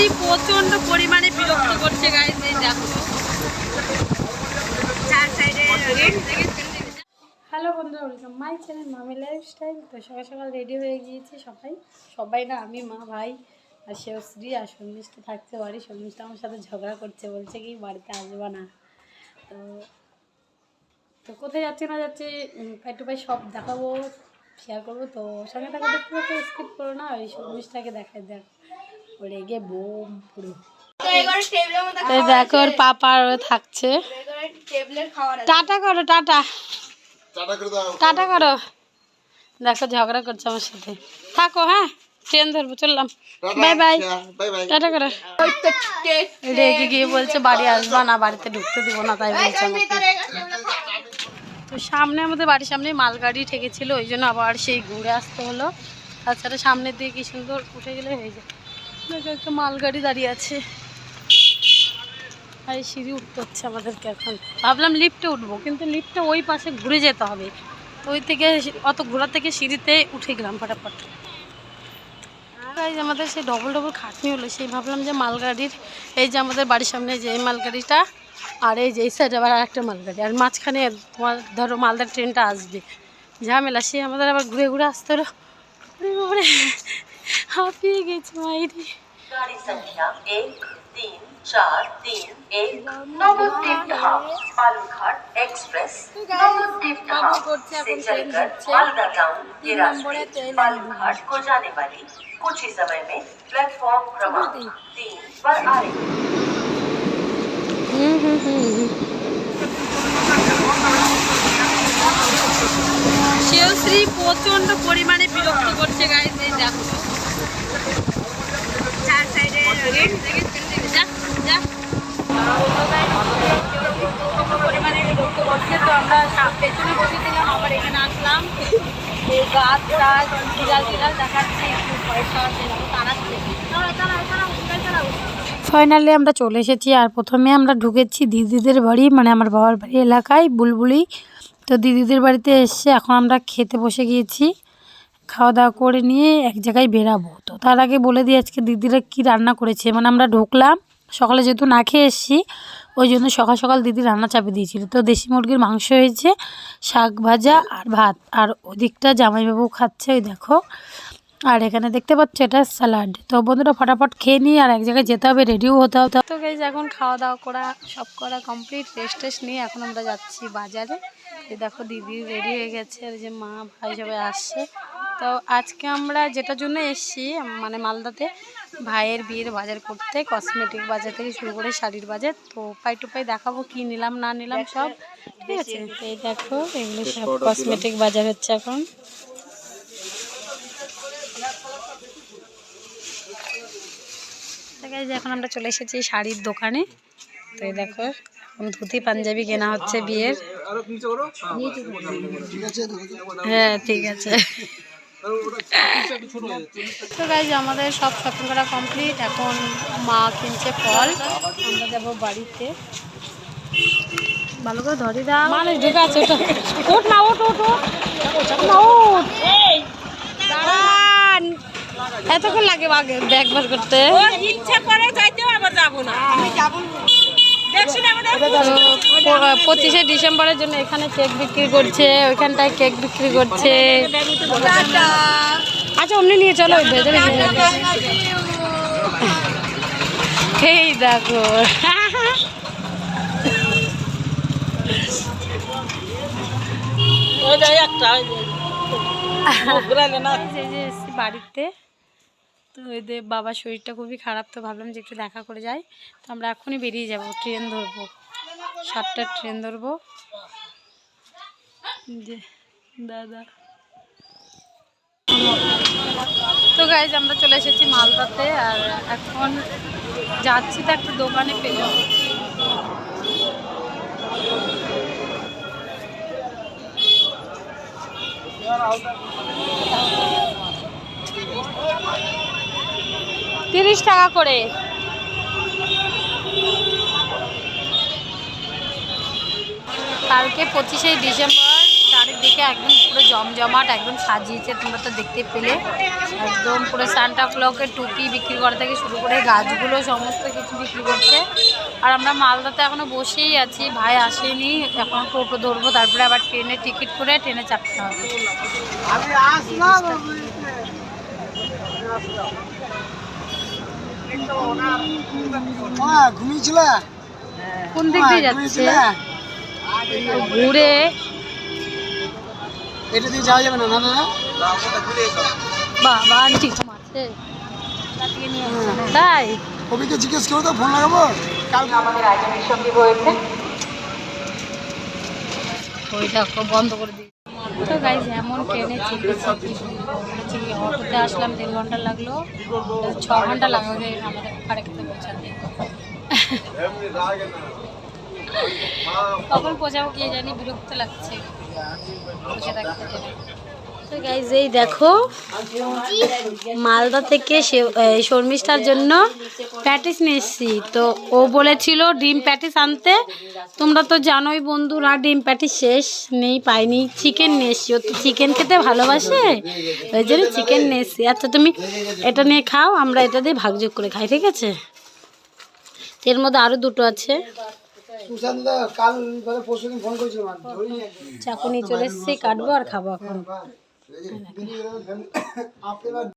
শ্রী প্রচণ্ড পরিমাণে বিরক্ত করছে গাইজ এই দেখো। হ্যালো বন্ধুরা welcome my channel Mami lifestyle তো সকাল সকাল রেডি হয়ে গিয়েছি সবাই। সবাই না, আমি, মা, ভাই, আর সেও শ্রী আর সন্মিষ্টি থাকছে বাড়ি সন্মিষ্টি আমার সাথে ঝগড়া করছে, বলছে কি, বাড়িতে আসবে না। তো তো কোথায় যাচ্ছে না যাচ্ছে পাই টু পাই সব দেখাবো শেয়ার করব। তো সঙ্গে থাকা, দেখতে স্কিপ করো না, ওই সন্মিষ্টাকে দেখায়, দেখ। রেগে বোম পুরো। তো দেখো ওর পাপা আর থাকছে। টাটা করো টাটা। টাটা করে দাও। টাটা করো। দেখো ঝগড়া করছে আমার সাথে। থাকো হ্যাঁ? ট্রেন ধরবো চললাম। বাই বাই বাই টাটা করো। রেগে গিয়ে বলছে বাড়ি আসবা না বাড়িতে ঢুকতে দিব না তাই বলছে আমাকে। তো সামনে আমাদের বাড়ির সামনে মালগাড়ি ঠেকেছিল ওই জন্য আবার সেই ঘুরে আসতে হলো। তাছাড়া সামনের দিকে কি সুন্দর উঠে গেলে হয়ে যায়। একটা মালগাড়ি দাঁড়িয়ে আছে। আর সিঁড়ি উঠতে হচ্ছে আমাদেরকে এখন। ভাবলাম লিফটে উঠবো, কিন্তু লিফটে ওই পাশে ঘুরে যেতে হবে। ওই থেকে অত ঘোরা থেকে সিঁড়িতে উঠে গেলাম ফটাফট। গাইজ আমাদের সেই ডবল ডবল খাটনি হলো, সেই ভাবলাম যে মালগাড়ির, এই যে আমাদের বাড়ির সামনে যে মালগাড়িটা, আর এই যে এই সাইডে আবার একটা মালগাড়ি। আর মাঝখানে তোমার ধরো মালদার ট্রেনটা আসবে। ঝামেলা, সে আমাদের আবার ঘুরে ঘুরে আসতে হলো। হাঁপিয়ে গেছি মাইরি गाड़ी संख्या एक तीन चार तीन एक नवद्वीप धाम बालूरघाट एक्सप्रेस नवद्वीप धाम से चलकर मालदा टाउन के रास्ते बालूरघाट को जाने वाली कुछ ही समय में प्लेटफॉर्म क्रमांक तीन पर आ रही है হুম হুম হুম হুম। সেও শ্রী প্রচন্ড পরিমাণে বিরক্ত করছে গাইজ এই দেখো ফাইনালি আমরা চলে এসেছি আর প্রথমে আমরা ঢুকেছি দিদিদের বাড়ি মানে আমার বাবার বাড়ি এলাকায়, বুলবুলি। তো দিদিদের বাড়িতে এসে এখন আমরা খেতে বসে গিয়েছি। খাওয়া দাওয়া করে নিয়ে এক জায়গায় বেরাবো। তো তার আগে বলে দিই, আজকে দিদিরা কি রান্না করেছে? মানে আমরা ঢুকলাম সকালে যেহেতু না খেয়ে এসেছি, ওই জন্য সকাল সকাল দিদি রান্না চাপে দিয়েছিল। তো দেশি মুরগির মাংস হয়েছে, শাক ভাজা আর ভাত। আর ওদিকটা জামাইবাবু খাচ্ছে, ওই দেখো। আর এখানে দেখতে পাচ্ছ এটা স্যালাড। তো বন্ধুরা ফটাফট খেয়ে নিই আর এক জায়গায় যেতে হবে রেডিও হতে হবে। তো গাইজ এখন খাওয়া দাওয়া করা, সব করা কমপ্লিট রেস্ট টেস্ট নিয়ে এখন আমরা যাচ্ছি বাজারে। এই দেখো দিদি রেডি হয়ে গেছে, আর যে মা, ভাই সবাই আসছে। তো আজকে আমরা যেটার জন্য এসছি মানে মালদাতে ভাইয়ের বিয়ের বাজার করতে কসমেটিক বাজার থেকে শুরু করে শাড়ির বাজার। তো পাই টু পাই দেখাবো কি নিলাম না নিলাম সব। ঠিক আছে? এই দেখো এগুলো সব কসমেটিক বাজার হচ্ছে এখন। এখন আমরা চলে এসেছি শাড়ির দোকানে। তো এই দেখো এখন ধুতি পাঞ্জাবি কেনা হচ্ছে বিয়ের। হ্যাঁ ঠিক আছে। তো গাইজ আমাদের সব শপিং করা কমপ্লিট এখন মা কিনছে ফল। আমরা যাব বাড়িতে। ভালো করে ধরে দাও। মানুষ ঢুকে আছে ওঠ। না ওঠ ওঠ ওঠ। দাঁড়ান। এতক্ষণ লাগে ব্যাগ করতে। ইচ্ছা করে যাইতেও আবার যাব না। আমি যাব দেখছি না আমাদের তো পঁচিশে ডিসেম্বরের জন্য এখানে কেক বিক্রি করছে ওইখানটায় কেক বিক্রি করছে। আচ্ছা অমনি নিয়ে চলো ভেতরে এই দেখো। এসেছি বাড়িতে। তো এদের বাবার শরীরটা খুবই খারাপ তো ভাবলাম যে একটু দেখা করে যাই। তো আমরা এখনই বেরিয়ে যাব ট্রেন ধরবো। সাতটার ট্রেন ধরবো। দাদা। তো গাইজ আমরা চলে এসেছি মালদাতে আর এখন যাচ্ছি তো একটা দোকানে পেলাম তিরিশ টাকা করে। কালকে পঁচিশে ডিসেম্বর চারিদিকে একদম পুরো জমজমাট একদম সাজিয়েছে তোমরা তো দেখতে পেলে। একদম পুরো সান্টা ক্লকের টুপি বিক্রি করা থেকে শুরু করে গাছগুলো সমস্ত কিছু বিক্রি করছে। আর আমরা মালদাতে এখনও বসেই আছি ভাই আসেনি এখন টোটো ধরবো তারপরে আবার ট্রেনে টিকিট করে ট্রেনে চাপতে হবে। ঘুমিয়েছিল? কোন দিক দিয়ে যাচ্ছে? ঘুরে। এটা দিয়ে যাওয়া যাবে না না বাবা আন্টি আছে তাই? কবিকে জিজ্ঞেস করো তো ফোন লাগাবো? কাল ওইটা খুব বন্ধ করে দিই তো গাইজ এমন ট্রেনে চেপেছি কি অটোতে আসলাম তিন ঘণ্টা লাগল। ছ ঘণ্টা লাগবে আমাদের পাড়ে খেতে পৌঁছাতে। কখন পৌঁছাবো কে জানি বিরক্ত লাগছে। এই দেখো, মালদা থেকে শর্মিষ্ঠার জন্য প্যাটিস নিয়ে তো ও বলেছিল ডিম প্যাটিস আনতে। তোমরা তো জানোই বন্ধুরা, ডিম প্যাটিস শেষ নেই, পাইনি। চিকেন নিয়ে এসছি। ও তো চিকেন খেতে ভালোবাসে, ওই জন্য চিকেন নিয়ে এসছি। আচ্ছা তুমি এটা নিয়ে খাও, আমরা এটা দিয়ে ভাগযোগ করে খাই, ঠিক আছে? এর মধ্যে আরও দুটো আছে। সুশান্ত দা কাল পরশু দিন ফোন করেছিলাম আর ধরিনি একদিন। চলে এসেছি কাটবো আর খাব এখন আপনি এবার